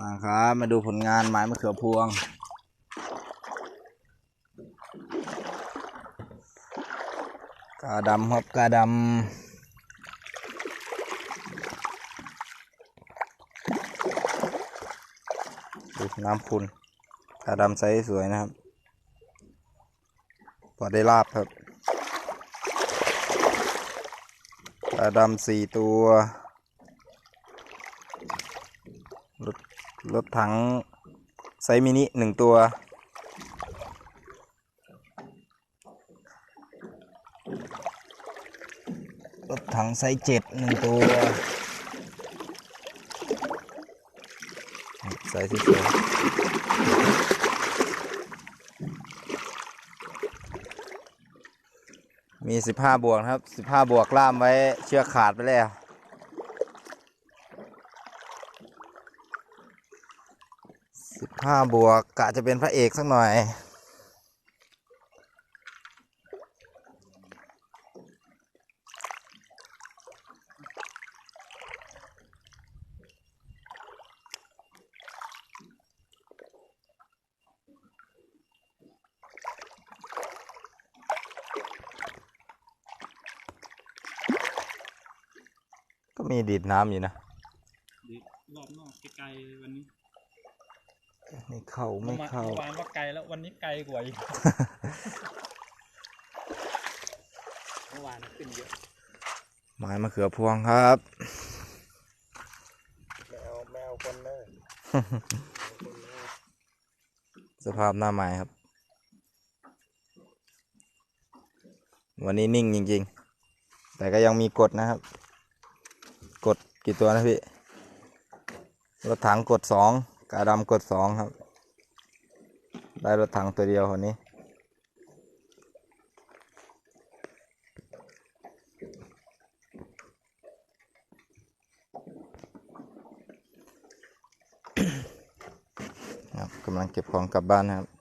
มาครับ มาดูผลงานไม้มะเขือพวง กาดำครับกาดำดูน้ำพุนกาดำไซส์สวยนะครับพอได้ลาบครับกาดำสี่ตัว รถ รถถังไซมินิหนึ่งตัว รถถังไซเจ็ดหนึ่งตัวไซส์ที่สวยมีสิบห้าบวกครับสิบห้าบวกล่ามไว้เชือกขาดไปแล้ว สิบห้าบวกกะจะเป็นพระเอกสักหน่อยก็มีดีดน้ำอยู่นะดีรอบนอกไกลๆวันนี้ ไม่เข้าไม่เข้าเมื่อวานว่าไกลแล้ววันนี้ไกลกว่าอีกเมื่อวานขึ้นเยอะไม้มะเขือพวงครับแมวแมวคนเลยสภาพหน้าไม้ครับ วันนี้นิ่งจริง ๆ แต่ก็ยังมีกดนะครับ กดกี่ตัวนะพี่รถถังกดสอง กาดำกดสองครับ ได้รถถังตัวเดียวคนนี้ครับกำลังเก็บของกลับบ้านครับ